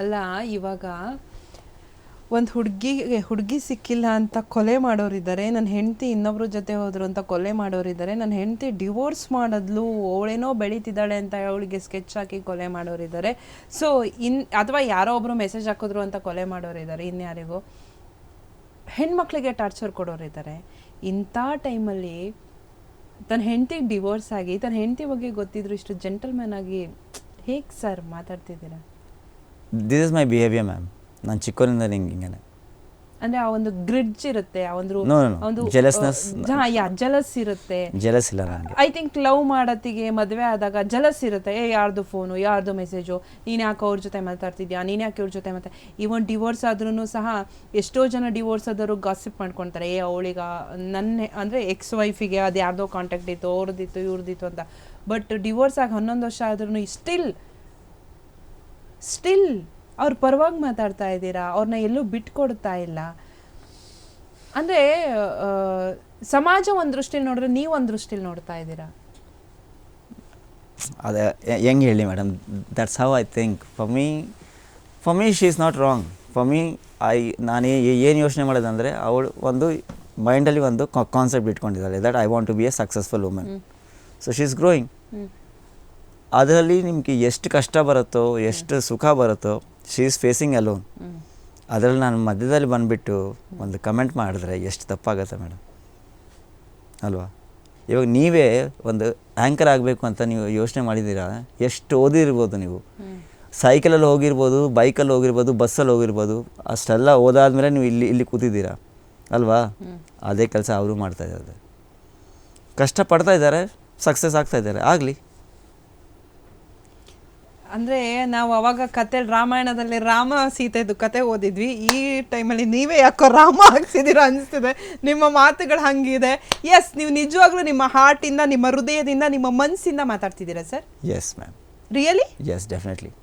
ಅಲ್ಲ, ಇವಾಗ ಒಂದು ಹುಡುಗಿಗೆ, ಹುಡುಗಿ ಸಿಕ್ಕಿಲ್ಲ ಅಂತ ಕೊಲೆ ಮಾಡೋರಿದ್ದಾರೆ ನನ್ನ ಹೆಂಡತಿ ಇನ್ನೊಬ್ಬರ ಜೊತೆ ಹೋದರು ಅಂತ ಕೊಲೆ ಮಾಡೋರಿದ್ದಾರೆ ನನ್ನ ಹೆಂಡತಿ ಡಿವೋರ್ಸ್ ಮಾಡಿದ್ಲು, ಅವಳೇನೋ ಬೆಳೀತಿದ್ದಾಳೆ ಅಂತ ಅವಳಿಗೆ ಸ್ಕೆಚ್ ಹಾಕಿ ಕೊಲೆ ಮಾಡೋರಿದ್ದಾರೆ. ಸೊ ಇನ್, ಅಥವಾ ಯಾರೋ ಒಬ್ಬರು ಮೆಸೇಜ್ ಹಾಕಿದ್ರು ಅಂತ ಕೊಲೆ ಮಾಡೋರಿದ್ದಾರೆ, ಇನ್ಯಾರಿಗೂ. ಹೆಣ್ಮಕ್ಳಿಗೆ ಟಾರ್ಚರ್ ಕೊಡೋರಿದ್ದಾರೆ. ಇಂಥ ಟೈಮಲ್ಲಿ ತನ್ನ ಹೆಂಡತಿಗೆ ಡಿವೋರ್ಸ್ ಆಗಿ ತನ್ನ ಹೆಂಡತಿ ಬಗ್ಗೆ ಗೊತ್ತಿದ್ರು, ಇಷ್ಟು ಜೆಂಟಲ್ಮ್ಯಾನ್ ಆಗಿ, ಹೇಗೆ sir ಮಾತಾಡ್ತಿದ್ದೀರಾ? This is my behaviour ma'am ನಾನು ಚಿಕ್ಕವರಿಂದ ಹಿಂಗೆ ಹಿಂಗೆ ಅಂದ್ರೆ ಆ ಒಂದು ಗ್ರಿಡ್ಜ್ ಇರುತ್ತೆ ಆ ಒಂದು no. ಒಂದು Jealousness- ಯಾ ಜಲಸ್ ಇರುತ್ತೆ. ಜಲಸ್ ಇಲ್ಲ ನನಗೆ ಐ ಥಿಂಕ್ ಲವ್ ಮಾಡತ್ತಿಗೆ ಮದುವೆ ಆದಾಗ ಜಲಸ್ ಇರುತ್ತೆ. ಏ ಯಾರ್ದು ಫೋನು ಯಾರ್ದು ಮೆಸೇಜು ನೀನು ಯಾಕೆ ಅವ್ರ ಜೊತೆ ಮಾತಾಡ್ತಿದ್ಯಾ? ನೀನು ಯಾಕೆ ಇವ್ರ ಜೊತೆ ಮಾತಾ ಇವನ್ ಡಿವೋರ್ಸ್ ಆದ್ರೂ ಸಹ ಎಷ್ಟೋ ಜನ ಡಿವೋರ್ಸ್ ಆದವರು ಗಾಸಿಪ್ ಮಾಡ್ಕೊಂತಾರೆ. ಏ ಅವಳಿಗ ನನ್ನ ಅಂದ್ರೆ ಎಕ್ಸ್ ವೈಫಿಗೆ ಅದು ಯಾರ್ದೋ ಕಾಂಟ್ಯಾಕ್ಟ್ ಇತ್ತು ಅವ್ರದ್ದಿತ್ತು ಇವ್ರದ್ದಿತ್ತು ಅಂತ. ಬಟ್ ಡಿವೋರ್ಸ್ ಆಗಿ ಹನ್ನೊಂದು ವರ್ಷ ಆದ್ರೂ ಸ್ಟಿಲ್ ಸ್ಟಿಲ್ ಅವ್ರ ಪರವಾಗಿ ಮಾತಾಡ್ತಾ ಇದ್ದೀರಾ? ಅವ್ರನ್ನ ಎಲ್ಲೂ ಬಿಟ್ಕೊಡ್ತಾ ಇಲ್ಲ. ಅಂದರೆ ಸಮಾಜ ಒಂದು ದೃಷ್ಟಿಲಿ ನೋಡಿದ್ರೆ ನೀವು ಒಂದು ದೃಷ್ಟಿಲಿ ನೋಡ್ತಾ ಇದ್ದೀರಾ? ಅದೇ ಹೆಂಗೆ ಹೇಳಿ madam? That's how I think for me for me she is not wrong for me I ನಾನು ಏನು ಯೋಚನೆ ಮಾಡೋದಂದರೆ ಅವಳು ಒಂದು ಮೈಂಡಲ್ಲಿ ಒಂದು concept ಇಟ್ಕೊಂಡಿದ್ದಾಳೆ that I want to be a successful women so she is growing. ಅದರಲ್ಲಿ ನಿಮಗೆ ಎಷ್ಟು ಕಷ್ಟ ಬರುತ್ತೋ, ಎಷ್ಟು ಸುಖ ಬರುತ್ತೋ ಶಿ ಈಸ್ ಫೇಸಿಂಗ್ ಅಲೋನ್ ಅದರಲ್ಲಿ ನಾನು ಮಧ್ಯದಲ್ಲಿ ಬಂದುಬಿಟ್ಟು ಒಂದು ಕಮೆಂಟ್ ಮಾಡಿದ್ರೆ ಎಷ್ಟು ತಪ್ಪಾಗತ್ತೆ ಮೇಡಮ್ ಅಲ್ವಾ? ಇವಾಗ ನೀವೇ ಒಂದು ಆ್ಯಂಕರ್ ಆಗಬೇಕು ಅಂತ ನೀವು ಯೋಚನೆ ಮಾಡಿದ್ದೀರಾ? ಎಷ್ಟು ಓದಿರ್ಬೋದು ನೀವು. ಸೈಕಲಲ್ಲಿ ಹೋಗಿರ್ಬೋದು ಬೈಕಲ್ಲಿ ಹೋಗಿರ್ಬೋದು ಬಸ್ಸಲ್ಲಿ ಹೋಗಿರ್ಬೋದು, ಅಷ್ಟೆಲ್ಲ ಓದಾದ್ಮೇಲೆ ನೀವು ಇಲ್ಲಿ ಇಲ್ಲಿ ಕೂತಿದ್ದೀರಾ? ಅಲ್ವಾ? ಅದೇ ಕೆಲಸ ಅವರು ಮಾಡ್ತಾ ಇದ್ದಾರೆ. ಕಷ್ಟಪಡ್ತಾ ಇದ್ದಾರೆ ಸಕ್ಸಸ್ ಆಗ್ತಾ ಇದ್ದಾರೆ. ಆಗಲಿ. ಅಂದ್ರೆ ನಾವು ಅವಾಗ ಕತೆ ರಾಮಾಯಣದಲ್ಲಿ ರಾಮ ಸೀತೆದು ಕತೆ ಓದಿದ್ವಿ. ಈ ಟೈಮಲ್ಲಿ ನೀವೇ ಯಾಕೋ ರಾಮ ಆಗ್ಸಿದ್ದೀರಾ ಅನಿಸ್ತಿದೆ. ನಿಮ್ಮ ಮಾತುಗಳು ಹಂಗಿದೆ. ಎಸ್ ನೀವು ನಿಜವಾಗ್ಲೂ ನಿಮ್ಮ ಹಾರ್ಟಿಂದ ನಿಮ್ಮ ಹೃದಯದಿಂದ ನಿಮ್ಮ ಮನಸ್ಸಿಂದ ಮಾತಾಡ್ತಿದ್ದೀರಾ sir? Yes ma'am really yes definitely